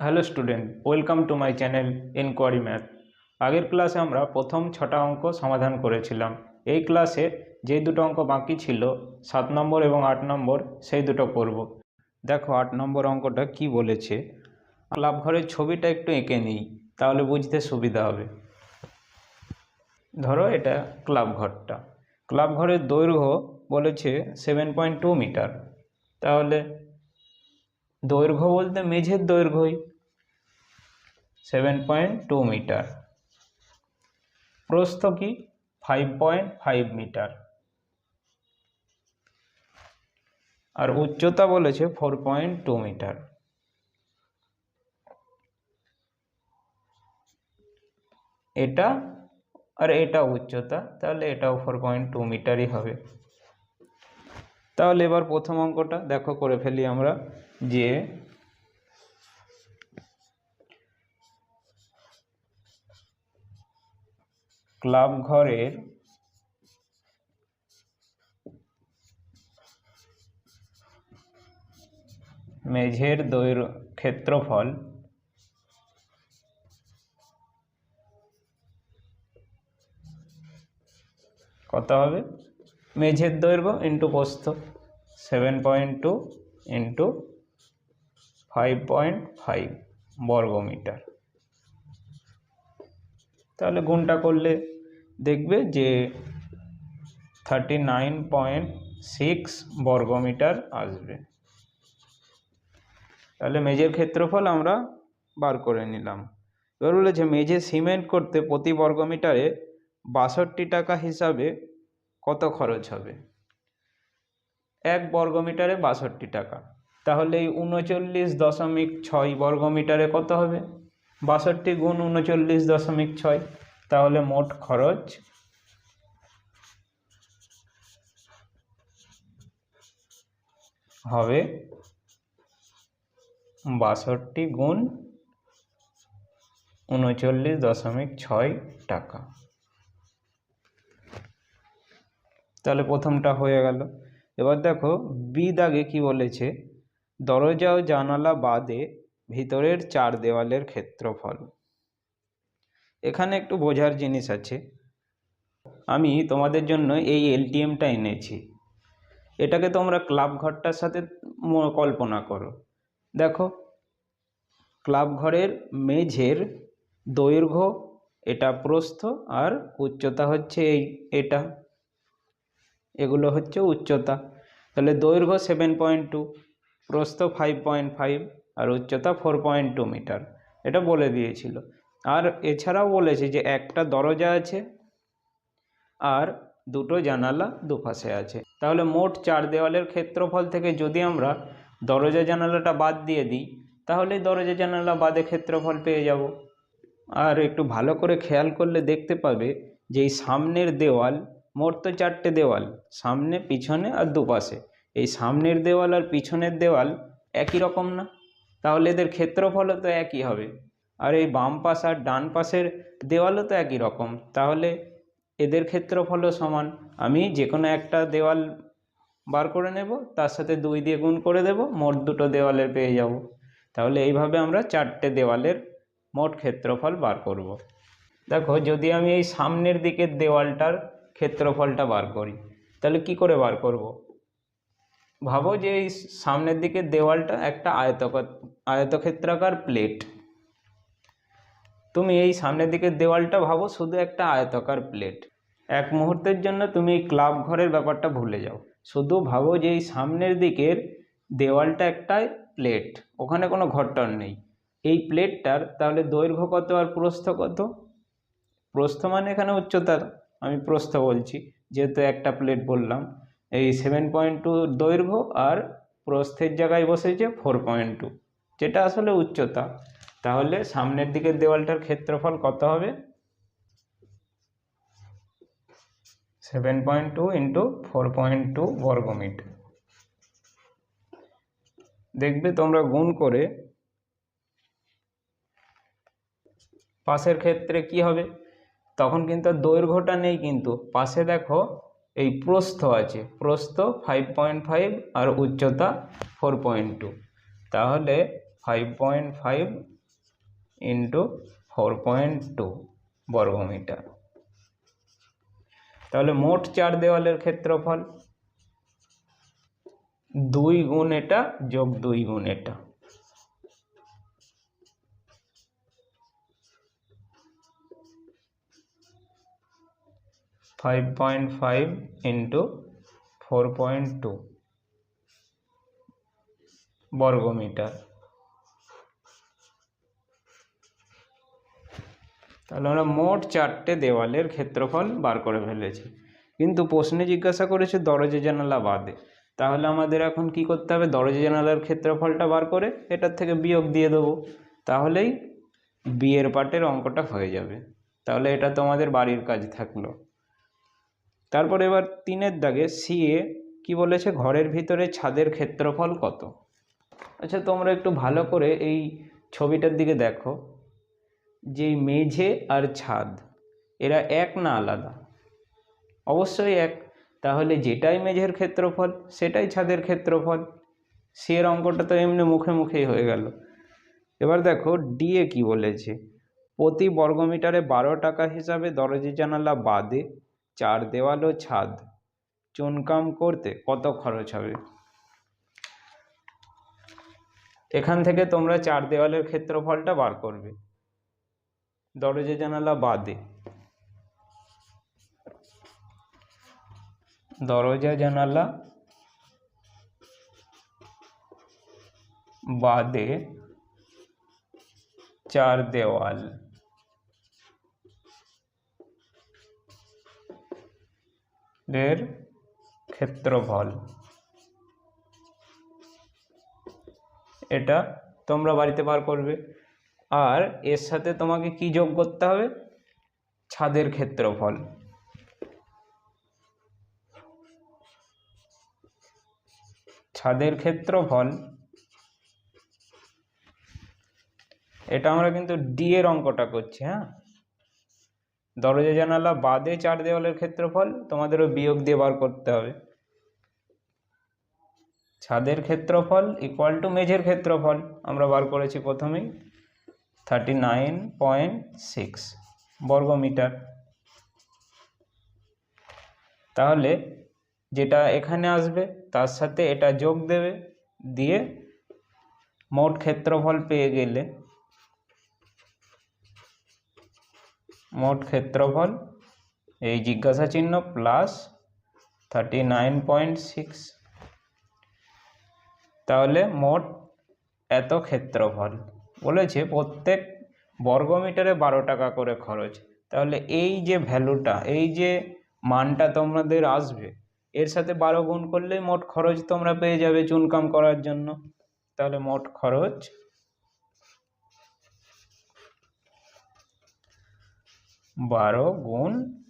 Hello student, welcome to my channel enquiry math. আগের ক্লাসে আমরা প্রথম ছটা অঙ্ক সমাধান করেছিলাম। এই ক্লাসে যে দুটো অঙ্ক বাকি ছিল, সাত নম্বর এবং আট নম্বর, সেই দুটো করব দেখো, আট নম্বর অঙ্কটা কি বলেছে? ক্লাব ঘরের ছবিটা একটু এঁকে নিই, তাহলে বুঝতে সুবিধা হবে। ধরো এটা ক্লাব ঘরটা। ক্লাব ঘরের দৈর্ঘ্য বলেছে সেভেন পয়েন্ট টু মিটার তাহলে দৈর্ঘ্য বলতে মেঝের দৈর্ঘ্যই। সেভেন পয়েন্ট টু মিটার প্রস্থ কি? ফাইভ পয়েন্ট ফাইভ মিটার আর উচ্চতা বলেছে ফোর পয়েন্ট টু মিটার এটা আর এটা উচ্চতা, তাহলে এটাও ফোর পয়েন্ট টু মিটারই হবে। তাহলে এবার প্রথম অঙ্কটা দেখো, করে ফেলি আমরা যে ক্লাব ঘরের মেঝের দৈর ক্ষেত্রফল কত হবে? মেঝের দৈর্ঘ্য ইন্টু প্রস্থ seven point two into five point five বর্গমিটার। তাহলে গুণটা করলে দেখবে যে থার্টি নাইন পয়েন্ট সিক্স বর্গমিটার আসবে। তাহলে মেঝের ক্ষেত্রফল আমরা বার করে নিলাম। এবার বলেছে মেঝে সিমেন্ট করতে প্রতি বর্গমিটারে বাষট্টি টাকা হিসাবে কত খরচ হবে? এক বর্গমিটারে বাষট্টি টাকা। তাহলে এই উনচল্লিশ দশমিক ছয় বর্গমিটারে কত হবে? বাষট্টি গুণ উনচল্লিশ দশমিক ছয়, তাহলে মোট খরচ হবে বাষট্টি গুণ উনচল্লিশ দশমিক ছয় টাকা তাহলে প্রথমটা হয়ে গেল। এবার দেখো বি দাগে কি বলেছে? দরজা ও জানালা বাদে ভিতরের চার দেওয়ালের ক্ষেত্রফল। এখানে একটু বোঝার জিনিস আছে। আমি তোমাদের জন্য এই এলটিএমটা এনেছি। এটাকে তোমরা ক্লাব ঘরটার সাথে কল্পনা করো। দেখো, ক্লাব ঘরের মেঝের দৈর্ঘ্য এটা প্রস্থ আর উচ্চতা হচ্ছে এই, এটা। এগুলো হচ্ছে উচ্চতা। তাহলে দৈর্ঘ্য সেভেন পয়েন্ট টু প্রস্থ ফাইভ পয়েন্ট ফাইভ আর উচ্চতা ফোর পয়েন্ট টু মিটার। এটা বলে দিয়েছিল। আর এছাড়াও বলেছে যে একটা দরজা আছে আর দুটো জানালা দুপাশে আছে। তাহলে মোট চার দেওয়ালের ক্ষেত্রফল থেকে যদি আমরা দরজা জানালাটা বাদ দিয়ে দিই, তাহলে দরজা জানালা বাদে ক্ষেত্রফল পেয়ে যাব। আর একটু ভালো করে খেয়াল করলে দেখতে পাবে যে এই সামনের দেওয়াল মোট তো চারটে দেওয়াল, সামনে, পিছনে আর দুপাশে। এই সামনের দেওয়াল আর পিছনের দেওয়াল একই রকম না? তাহলে এদের ক্ষেত্রফলও তো একই হবে। আর এই বাম পাশ আর ডান পাশের দেওয়ালও তো একই রকম। তাহলে এদের ক্ষেত্রফলও সমান। আমি যে কোনো একটা দেওয়াল বার করে নেব, তার সাথে দুই দিয়ে গুণ করে দেব, মোট দুটো দেওয়ালের পেয়ে যাব। তাহলে এইভাবে আমরা চারটে দেওয়ালের মোট ক্ষেত্রফল বার করব। দেখো, যদি আমি এই সামনের দিকের দেওয়ালটার ক্ষেত্রফলটা বার করি। তাহলে কি করে বার করব। ভাবো যে এই সামনের দিকের দেওয়ালটা একটা আয়তকার আয়তক্ষেত্রাকার প্লেট। তুমি এই সামনের দিকের দেওয়ালটা ভাবো শুধু একটা আয়তকার প্লেট। এক মুহূর্তের জন্য তুমি এই ক্লাব ঘরের ব্যাপারটা ভুলে যাও। শুধু ভাবো যে এই সামনের দিকের দেওয়ালটা একটা প্লেট, ওখানে কোনো ঘরটর নেই। এই প্লেটটার তাহলে দৈর্ঘ্য কত আর প্রস্থ কত? প্রস্থ মানে এখানে উচ্চতা আমি প্রস্থ বলছি, যেহেতু একটা প্লেট বললাম, এই সেভেন পয়েন্ট টু দৈর্ঘ্য আর প্রস্থের জায়গায় বসেছে ফোর পয়েন্ট টু যেটা আসলে উচ্চতা। তাহলে সামনের দিকের দেওয়ালটার ক্ষেত্রফল কত হবে? Seven point two into four point two বর্গমিটার। দেখবে তোমরা গুণ করে পাশের ক্ষেত্রে কি হবে? তখন কিন্তু দৈর্ঘ্যটা নেই কিন্তু। পাশে দেখো এই প্রস্থ আছে, প্রস্থ ফাইভ পয়েন্ট ফাইভ আর উচ্চতা ফোর পয়েন্ট টু তাহলে five point five into four point two বর্গমিটার। তাহলে মোট চার দেওয়ালের ক্ষেত্রফল, দুই গুণ এটা যোগ দুই গুণ এটা। Five point five into four point two বর্গমিটার। তাহলে আমরা মোট চারটে দেওয়ালের ক্ষেত্রফল বার করে ফেলেছি। কিন্তু প্রশ্নে জিজ্ঞাসা করেছে দরজা জানালা বাদে। তাহলে আমাদের এখন কি করতে হবে? দরজা জানালার ক্ষেত্রফলটা বার করে এটার থেকে বিয়োগ দিয়ে দেবো। তাহলেই বিয়ের পাটের অঙ্কটা হয়ে যাবে। তাহলে এটা তোমাদের বাড়ির কাজ থাকল। তারপর এবার তিনের দাগে সি এ কি বলেছে, ঘরের ভিতরে ছাদের ক্ষেত্রফল কত? আচ্ছা তোমরা একটু ভালো করে এই ছবিটার দিকে দেখো। যে মেঝে আর ছাদ, এরা এক না আলাদা? অবশ্যই এক। তাহলে যেটাই মেঝের ক্ষেত্রফল, সেটাই ছাদের ক্ষেত্রফল। সি এর অঙ্কটা তো এমনি মুখে মুখেই হয়ে গেল। এবার দেখো ডিএ কি বলেছে? প্রতি বর্গমিটারে বারো টাকা হিসাবে দরজা জানালা বাদে চার দেওয়াল ও ছাদ। চুনকাম করতে কত খরচ হবে? এখান থেকে তোমরা চার দেওয়ালের ক্ষেত্রফলটা বার করবে। দরজা জানালা বাদে। দরজা জানালা বাদে চার দেওয়াল। এর ক্ষেত্রফল। এটা তোমরা বাড়িতে বার করবে। আর এর সাথে তোমাকে কি যোগ করতে হবে? ছাদের ক্ষেত্রফল। ছাদের ক্ষেত্রফল, এটা আমরা কিন্তু ডি এর অঙ্কটা করছি হ্যাঁ? দরজা জানালা বাদে চার দেওয়ালের ক্ষেত্রফল তোমাদেরও বিয়োগ দিয়ে বার করতে হবে। ছাদের ক্ষেত্রফল ইকুয়াল টু মেঝের ক্ষেত্রফল আমরা বার করেছি প্রথমেই। থার্টি নাইন পয়েন্ট সিক্স বর্গমিটার। তাহলে যেটা এখানে আসবে, তার সাথে এটা যোগ দেবে, দিয়ে মোট ক্ষেত্রফল পেয়ে গেলে মোট ক্ষেত্রফল, এই জিজ্ঞাসা চিহ্ন plus thirty nine point six তাহলে মোট এত ক্ষেত্রফল। বলেছে প্রত্যেক বর্গমিটারে বারো টাকা করে খরচ। তাহলে এই যে ভ্যালুটা এই যে মানটা তোমাদের আসবে, এর সাথে বারো গুণ করলেই মোট খরচ তোমরা পেয়ে যাবে চুনকাম করার জন্য। তাহলে মোট খরচ বারো গুণ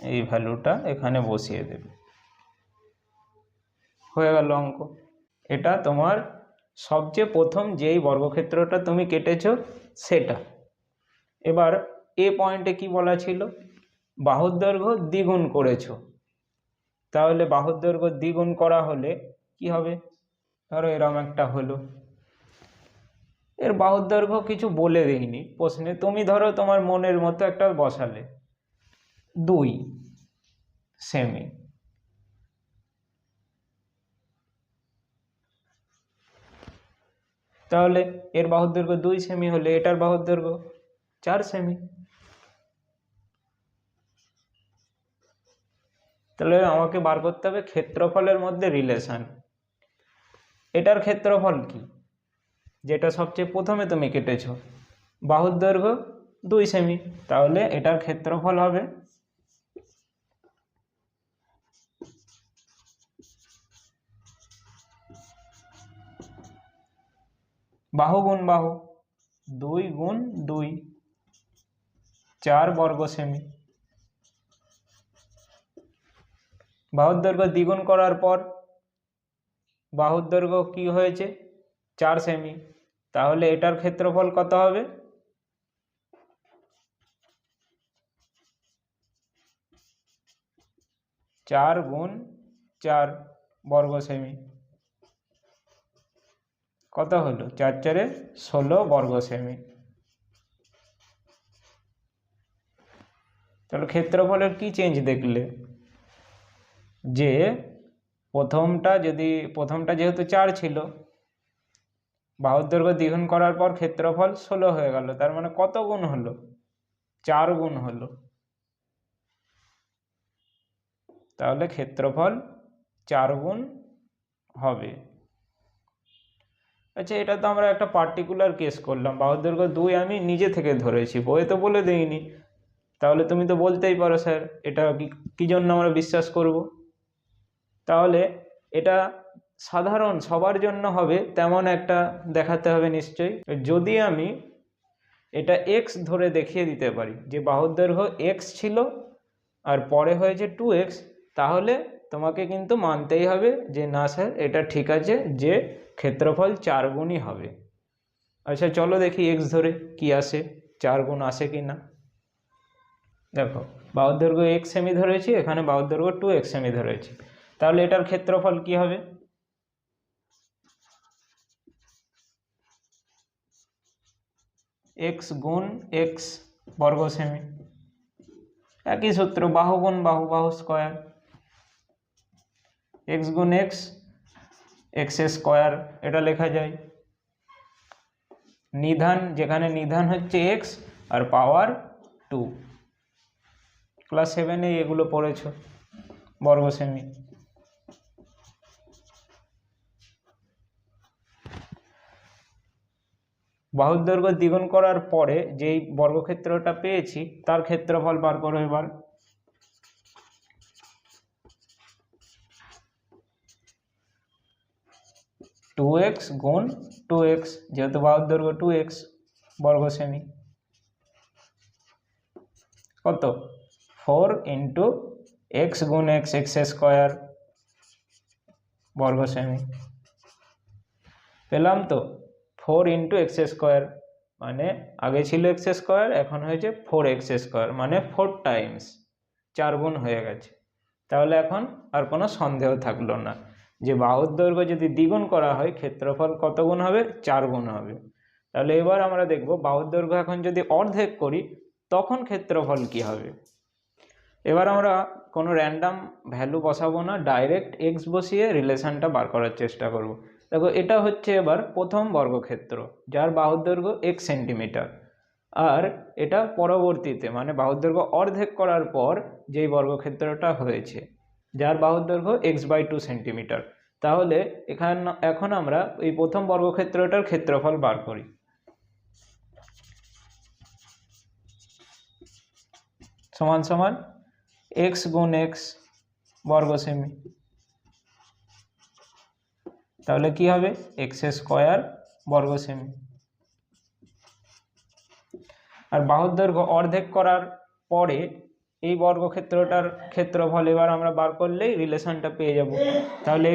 এই ভ্যালুটা এখানে বসিয়ে দেবে। হয়ে গেল অঙ্ক। এটা তোমার সবচেয়ে প্রথম যেই বর্গক্ষেত্রটা তুমি কেটেছ, সেটা। এবার এ পয়েন্টে কি বলা ছিল? বাহুর দৈর্ঘ্য দ্বিগুণ করেছ। তাহলে বাহুর দৈর্ঘ্য দ্বিগুণ করা হলে কি হবে? ধরো এরম একটা হলো। এর বাহুর দৈর্ঘ্য কিছু বলে দেয়নি প্রশ্নে, তুমি ধরো তোমার মনের মতো একটা বসালে। দুই সেমি তাহলে এর বাহুর দৈর্ঘ্য দুই সেমি হলে এটার বাহুর দৈর্ঘ্য চার সেমি তাহলে আমাকে বার করতে হবে ক্ষেত্রফলের মধ্যে রিলেশান এটার ক্ষেত্রফল কি? যেটা সবচেয়ে প্রথমে তুমি কেটেছ। বাহুর দৈর্ঘ্য দুই সেমি। তাহলে এটার ক্ষেত্রফল হবে বাহু গুণ বাহু দুই গুণ দুই, চার বর্গ সেমি। বাহুর দৈর্ঘ্য দ্বিগুণ করার পর বাহুর দৈর্ঘ্য কী হয়েছে? চার সেমি। তাহলে এটার ক্ষেত্রফল কত হবে? চার গুণ চার বর্গ সেমি কত হলো? চার চারে ষোলো বর্গ সেমি তাহলে ক্ষেত্রফলের কি চেঞ্জ দেখলে? যে প্রথমটা যদি, প্রথমটা যেহেতু চার ছিল বাহুর দৈর্ঘ্য দ্বিগুণ করার পর ক্ষেত্রফল ষোলো হয়ে গেল। তার মানে কত গুণ হলো? চার গুণ হলো। তাহলে ক্ষেত্রফল চার গুণ হবে। আচ্ছা এটা তো আমরা একটা পার্টিকুলার কেস করলাম। বাহুর দৈর্ঘ্য দুই আমি নিজে থেকে ধরেছি, বইয়ে তো বলে দিইনি। তাহলে তুমি তো বলতেই পারো, স্যার, এটা কি জন্য আমরা বিশ্বাস করব? তাহলে এটা সাধারণ সবার জন্য হবে, তেমন একটা দেখাতে হবে নিশ্চয়ই। যদি আমি এটা এক্স ধরে দেখিয়ে দিতে পারি, যে বাহুর দৈর্ঘ্য এক্স ছিল আর পরে হয়েছে টু এক্স তাহলে তোমাকে কিন্তু মানতেই হবে যে, না স্যার, এটা ঠিক আছে যে ক্ষেত্রফল চার গুণই হবে। আচ্ছা চলো দেখি এক্স ধরে কি আসে, চার গুণ আসে কি না। দেখো, বাহুর দৈর্ঘ্য এক্স সেমি ধরেছি, এখানে বাহুর দৈর্ঘ্য টু এক্স সেমি ধরেছি। তাহলে এটার ক্ষেত্রফল কি হবে? এক্স গুণ এক্স বর্গ সেমি একই সূত্র, বাহু গুণ বাহু বাহু স্কোয়ার। এক্স গুণ এক্স এক্স স্কোয়ার, এটা লেখা যায়। নিধান, যেখানে নিধান হচ্ছে এক্স আর পাওয়ার টু ক্লাস সেভেনে এগুলো পড়েছ, বর্গ সেমি বাহুর দ্বিগুণ করার পরে যেই বর্গক্ষেত্রটা পেয়েছি, তার ক্ষেত্রফল বার করো এবার। টু এক্স গুণ টু এক্স যেহেতু বাহুর টু এক্স বর্গ সেমি কত? ফোর ইন্টু এক্স গুণ এক্স এক্স স্কোয়ার বর্গ সেমি পেলাম তো? ফোর ইন্টু এক্স স্কোয়ার মানে আগে ছিল এক্স স্কোয়ার, এখন হয়েছে ফোর এক্স স্কোয়ার মানে ফোর টাইমস, চার গুণ হয়ে গেছে। তাহলে এখন আর কোনো সন্দেহ থাকল না যে বাহুর দৈর্ঘ্য যদি দ্বিগুণ করা হয়, ক্ষেত্রফল কত গুণ হবে? চার গুণ হবে। তাহলে এবার আমরা দেখব বাহুর দৈর্ঘ্য এখন যদি অর্ধেক করি, তখন ক্ষেত্রফল কি হবে? এবার আমরা কোনো র্যান্ডাম ভ্যালু বসাবো না ডাইরেক্ট এক্স বসিয়ে রিলেশনটা বার করার চেষ্টা করব। দেখো, এটা হচ্ছে এবার প্রথম বর্গক্ষেত্র, যার বাহুর দৈর্ঘ্য এক সেন্টিমিটার আর এটা পরবর্তীতে মানে বাহুর দৈর্ঘ্য অর্ধেক করার পর যেই বর্গক্ষেত্রটা হয়েছে, যার বাহুর দৈর্ঘ্য এক্স বাই টু সেন্টিমিটার তাহলে এখান, এখন আমরা এই প্রথম বর্গক্ষেত্রটার ক্ষেত্রফল বার করি। সমান সমান এক্স গুণ এক্স বর্গ সেমি তাহলে কি হবে? এক্স স্কোয়ার বর্গ সেমি আর বাহুর দৈর্ঘ্য অর্ধেক করার পরে এই বর্গক্ষেত্রটার ক্ষেত্রফল এবার আমরা বার করলেই রিলেশনটা পেয়ে যাব। তাহলে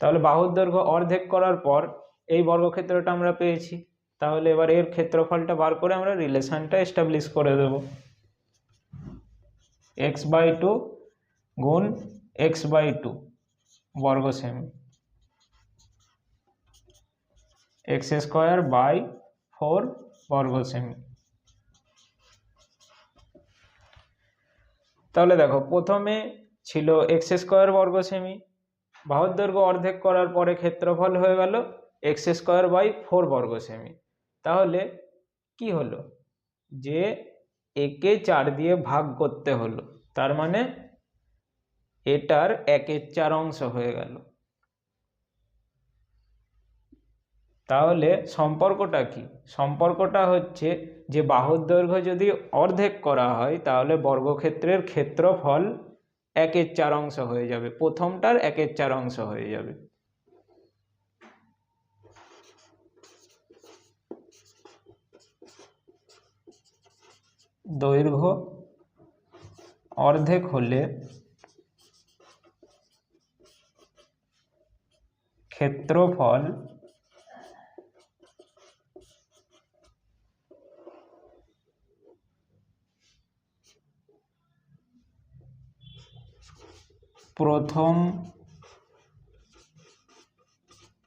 তাহলে বাহুর দৈর্ঘ্য অর্ধেক করার পর এই বর্গক্ষেত্রটা আমরা পেয়েছি। তাহলে এবার এর ক্ষেত্রফলটা বার করে আমরা রিলেশনটা এস্টাবলিশ করে দেব। এক্স বাই টু গুণ এক্স বাই টু বর্গ সেমি। এক্স স্কোয়ার বাই ফোর বর্গ সেমি। তাহলে দেখো, প্রথমে ছিল এক্স স্কোয়ার বর্গ সেমি। বাহুর অর্ধেক করার পরে ক্ষেত্রফল হয়ে গেল এক্স স্কোয়ার বাই ফোর বর্গ সেমি। তাহলে কি হলো? যে একে চার দিয়ে ভাগ করতে হলো। তার মানে এটার একের চার অংশ হয়ে গেল। তাহলে সম্পর্কটা কি? সম্পর্কটা হচ্ছে যে বাহুর দৈর্ঘ্য যদি অর্ধেক করা হয়, তাহলে বর্গক্ষেত্রের ক্ষেত্রফল একের চার অংশ হয়ে যাবে। প্রথমটার একের চার অংশ হয়ে যাবে। দৈর্ঘ্য অর্ধেক হলে ক্ষেত্রফল প্রথম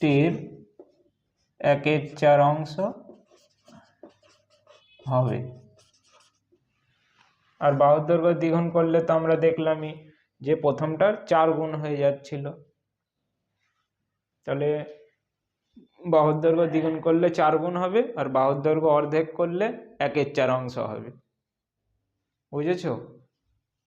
টির একের চার অংশ হবে। আর বাহুর দৈর্ঘ্য দ্বিগুণ করলে তো আমরা দেখলামই যে প্রথমটার চার গুণ হয়ে যাচ্ছিল। তাহলে বাহুর দৈর্ঘ্য দ্বিগুণ করলে চার গুণ হবে, আর বাহুর দৈর্ঘ্য অর্ধেক করলে একের চার অংশ হবে। বুঝেছ?